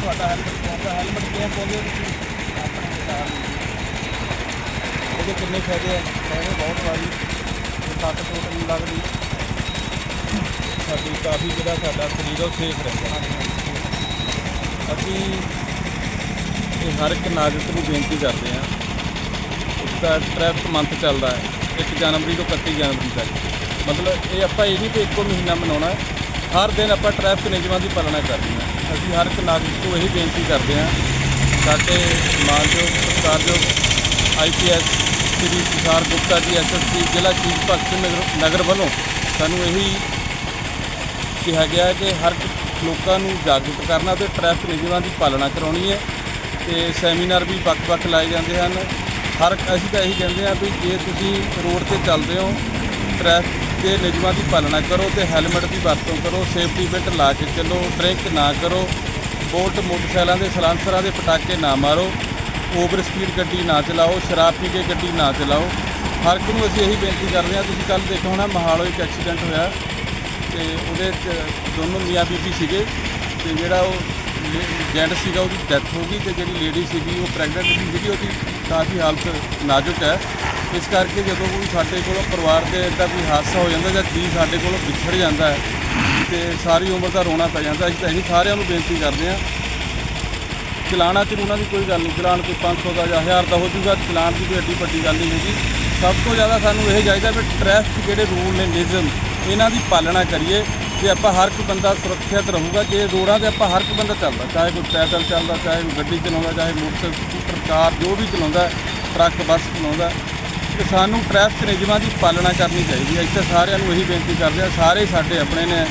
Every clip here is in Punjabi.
ਤੁਹਾਡਾ ਹੈਲਮਟ ਪਾਉਂਦਾ ਹੈਲਮਟ ਕਿਉਂ ਪਾਉਂਦੇ ਹੋ ਤੁਸੀਂ? ਆਪਣੇ ਵਿਚਾਰ ਨੂੰ। ਇਹਦੇ ਕਿੰਨੇ ਫਾਇਦੇ ਆ? ਫਾਇਦੇ ਬਹੁਤ ਵਾਰੀ ਤੇ ਸੱਟ ਚੋਟ ਨਹੀਂ ਲੱਗਦੀ। ਸਾਡੀ ਕਾਫੀ ਜਿਹੜਾ ਸਾਡਾ ਸਰੀਰ ਉਹ ਸੇਫ ਰਹਿੰਦਾ। ਅਸੀਂ ਇਹ ਹਰ ਇੱਕ ਨਾਗਰਿਕ ਨੂੰ ਬੇਨਤੀ ਕਰਦੇ ਹਾਂ ਇੱਕ ਤਾਂ ਟ੍ਰੈਫਿਕ ਮੰਥ ਚੱਲਦਾ ਹੈ। 1 ਜਨਵਰੀ ਤੋਂ 31 ਜਨਵਰੀ ਤੱਕ। ਮਤਲਬ ਇਹ ਆਪਾਂ ਇਹ ਨਹੀਂ ਕਿ ਇੱਕੋ ਮਹੀਨਾ ਮਨਾਉਣਾ ਹੈ। ਹਰ ਦਿਨ ਆਪਾਂ ਟ੍ਰੈਫਿਕ ਨਿਯਮਾਂ ਦੀ ਪਾਲਣਾ ਕਰਨੀ ਹੈ। ਅਸੀਂ ਹਰ ਇੱਕ ਨਾਗਰਿਕ ਨੂੰ ਇਹੀ ਬੇਨਤੀ ਕਰਦੇ ਹਾਂ, ਸਾਡੇ ਮਾਨਯੋਗ ਸਤਿਕਾਰਯੋਗ ਆਈਪੀਐਸ ਸ੍ਰੀ ਤੁਸ਼ਾਰ ਗੁਪਤਾ ਜੀ ਐਸਐਸਪੀ ਜ਼ਿਲ੍ਹਾ ਚੀਫ ਭਗਤ ਸਿੰਘ ਨਗਰ- ਨਗਰ ਵੱਲੋਂ ਸਾਨੂੰ ਇਹੀ ਕਿਹਾ ਗਿਆ ਹੈ ਕਿ ਹਰ ਇੱਕ ਲੋਕਾਂ ਨੂੰ ਜਾਗਰੂਕ ਕਰਨਾ ਤੇ ਟ੍ਰੈਫਿਕ ਨਿਯਮਾਂ ਦੀ ਪਾਲਣਾ ਕਰਾਉਣੀ ਹੈ ਤੇ ਸੈਮੀਨਾਰ ਵੀ ਵੱਖ-ਵੱਖ ਲਾਏ ਜਾਂਦੇ ਹਨ। ਹਰ ਅਸੀਂ ਤਾਂ ਇਹੀ ਕਹਿੰਦੇ ਹਾਂ ਵੀ ਜੇ ਤੁਸੀਂ ਰੋਡ ਤੇ ਚੱਲਦੇ ਹੋ, ਟ੍ਰੈਫਿਕ ਦੇ ਨਿਯਮਾਂ ਦੀ ਪਾਲਣਾ ਕਰੋ ਤੇ ਹੈਲਮਟ ਦੀ ਵਰਤੋਂ ਕਰੋ, ਸੇਫਟੀ ਬੈਲਟ ਲਾ ਕੇ ਚੱਲੋ, ਡਰਿੰਕ ਨਾ ਕਰੋ ਬੋਲਟ ਮੋਟਰਸਾਈਕਲਾਂ ਦੇ ਸਲਾਂਸਰਾਂ ਦੇ ਪਟਾਕੇ ਨਾ ਮਾਰੋ, ਓਵਰ ਸਪੀਡ ਗੱਡੀ ਨਾ ਚਲਾਓ, ਸ਼ਰਾਬ ਪੀ ਕੇ ਗੱਡੀ ਨਾ ਚਲਾਓ। ਹਰ ਇੱਕ ਨੂੰ ਅਸੀਂ ਇਹੀ ਬੇਨਤੀ ਕਰਦੇ ਹਾਂ, ਤੁਸੀਂ ਕੱਲ ਦੇਖੋ ਹੋਣਾ, ਮਹਾਲੋ ਇੱਕ ਐਕਸੀਡੈਂਟ ਹੋਇਆ ਤੇ ਉਹਦੇ 'ਚ ਦੋਨੋਂ ਮੀਆਂ ਬੀਬੀ ਸੀਗੇ ਤੇ ਜਿਹੜਾ ਉਹ ਜੈਂਟ ਸੀਗਾ ਉਹਦੀ ਡੈਥ ਹੋ ਗਈ ਤੇ ਜਿਹੜੀ ਲੇਡੀ ਸੀਗੀ ਉਹ ਪ੍ਰੈਗਨੈਂਟ ਸੀ, ਜਿਹੜੀ ਉਹਦੀ ਕਾਫੀ ਹਾਲਤ ਨਾਜ਼ੁਕ ਹੈ। ਇਸ ਕਰਕੇ ਜਦੋਂ ਕੋਈ ਸਾਡੇ ਕੋਲੋਂ ਪਰਿਵਾਰ ਦੇ ਇੱਦਾਂ ਕੋਈ ਹਾਦਸਾ ਹੋ ਜਾਂਦਾ ਜਾਂ ਜੀ ਸਾਡੇ ਕੋਲੋਂ ਵਿਛੜ ਜਾਂਦਾ ਹੈ ਤੇ ਸਾਰੀ ਉਮਰ ਦਾ ਰੋਣਾ ਪੈ ਜਾਂਦਾ, ਅਸੀਂ ਤਾਂ ਇਹੀ ਸਾਰਿਆਂ ਨੂੰ ਬੇਨਤੀ ਕਰਦੇ ਹਾਂ। ਚਲਾਣਾ ਚ ਉਹਨਾਂ ਦੀ ਕੋਈ ਗੱਲ ਨਹੀਂ ਚਲਾਨ ਕੋਈ 500 ਦਾ ਜਾਂ 1000 ਦਾ ਹੋ ਜੂਗਾ ਚਲਾਨ ਦੀ ਕੋਈ ਐਡੀ ਵੱਡੀ ਗੱਲ ਨਹੀਂ ਹੈਗੀ। ਸਭ ਤੋਂ ਜ਼ਿਆਦਾ ਸਾਨੂੰ ਇਹ ਚਾਹੀਦਾ ਵੀ ਟ੍ਰੈਫਿਕ ਜਿਹੜੇ ਰੂਲ ਨੇ, ਨਿਯਮ, ਇਹਨਾਂ ਦੀ ਪਾਲਣਾ ਕਰੀਏ। ਤੇ ਆਪਾਂ ਹਰ ਇੱਕ ਬੰਦਾ ਸੁਰੱਖਿਅਤ ਰਹੂਗਾ, ਜੇ ਰੋਡਾਂ ਤੇ ਆਪਾਂ ਹਰ ਇੱਕ ਬੰਦਾ ਚੱਲਦਾ, ਚਾਹੇ ਕੋਈ ਪੈਦਲ ਚੱਲਦਾ, ਚਾਹੇ ਕੋਈ ਗੱਡੀ ਚਲਾਉਂਦਾ, ਚਾਹੇ ਮੋਟਰਸਾਈਕਲ ਸਕੂਟਰ ਕਾਰ, ਜੋ ਵੀ ਚਲਾਉਂਦਾ, ਟਰੱਕ, ਬੱਸ ਚਲਾਉਂਦਾ ਤੇ ਸਾਨੂੰ ਟ੍ਰੈਫਿਕ ਨਿਯਮਾਂ ਦੀ ਪਾਲਣਾ ਕਰਨੀ ਚਾਹੀਦੀ ਹੈ। ਇੱਥੇ ਸਾਰਿਆਂ ਨੂੰ ਇਹੀ ਬੇਨਤੀ ਕਰਦੇ ਆ ਸਾਰੇ ਸਾਡੇ ਆਪਣੇ ਨੇ।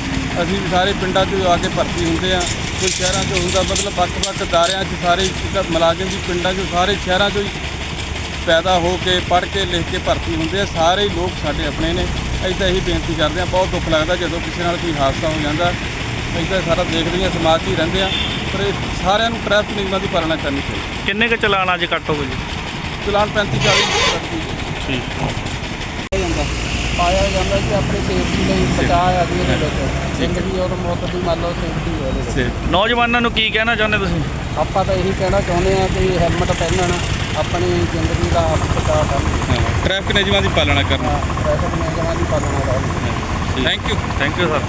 ਅਸੀਂ ਵੀ ਸਾਰੇ ਪਿੰਡਾਂ 'ਚ ਆ ਕੇ ਭਰਤੀ ਹੁੰਦੇ ਆ। ਕੋਈ ਸ਼ਹਿਰਾਂ 'ਚ ਹੁੰਦਾ ਮਤਲਬ ਵੱਖ-ਵੱਖ ਦਾਇਰਿਆਂ 'ਚ ਸਾਰੇ ਮੁਲਾਜ਼ਮ ਵੀ ਪਿੰਡਾਂ 'ਚ ਸਾਰੇ ਸ਼ਹਿਰਾਂ 'ਚੋਂ ਪੈਦਾ ਹੋ ਕੇ ਪੜ੍ਹ ਕੇ ਲਿਖ ਕੇ ਭਰਤੀ ਹੁੰਦੇ ਆ। ਸਾਰੇ ਲੋਕ ਸਾਡੇ ਆਪਣੇ ਨੇ। ਅਸੀਂ ਤਾਂ ਇਹੀ ਬੇਨਤੀ ਕਰਦੇ ਆ ਬਹੁਤ ਦੁੱਖ ਲੱਗਦਾ ਜਦੋਂ ਕਿਸੇ ਨਾਲ ਕੋਈ ਹਾਦਸਾ ਹੋ ਜਾਂਦਾ। ਅਸੀਂ ਤਾਂ ਸਾਰਾ ਦੇਖਦੇ ਹਾਂ ਸਮਾਜ 'ਚ ਹੀ ਰਹਿੰਦੇ ਆ ਪਰ ਇਹ ਸਾਰਿਆਂ ਨੂੰ ਟ੍ਰੈਫਿਕ ਨਿਯਮਾਂ ਦੀ ਪਾਲਣਾ ਕਰਨੀ ਚਾਹੀਦੀ ਕਿੰਨੇ ਕੁ ਚਲਾਨ ਅੱਜ ਕੱਟ ਹੋ ਗਏ ਜੀ? ਚਲਾਨ 35 40 ਠੀਕ। ਜਾਂਦਾ ਪਾਇਆ ਜਾਂਦਾ ਕਿ ਆਪਣੀ ਸੇਫਟੀ ਲਈ ਬਚਾਅ ਆ ਜੀ ਇਹਦੇ ਵਿੱਚ। ਜ਼ਿੰਦਗੀ ਔਰ ਮੌਤ ਦੀ ਮੰਨ ਲਓ ਸੇਫਟੀ ਹੈ ਇਹਦੇ ਵਿੱਚ। ਨੌਜਵਾਨਾਂ ਨੂੰ ਕੀ ਕਹਿਣਾ ਚਾਹੁੰਦੇ ਤੁਸੀਂ? ਆਪਾਂ ਤਾਂ ਇਹੀ ਕਹਿਣਾ ਚਾਹੁੰਦੇ ਆ ਕਿ ਹੈਲਮਟ ਪਹਿਨਣ ਆਪਣੀ ਜ਼ਿੰਦਗੀ ਦਾ ਆਪ ਬਚਾਅ ਕਰਨ। ਟ੍ਰੈਫਿਕ ਨਿਯਮਾਂ ਦੀ ਪਾਲਣਾ ਕਰਨਾ। ਟ੍ਰੈਫਿਕ ਨਿਯਮਾਂ ਦੀ ਪਾਲਣਾ ਕਰਨ। Thank you thank you sir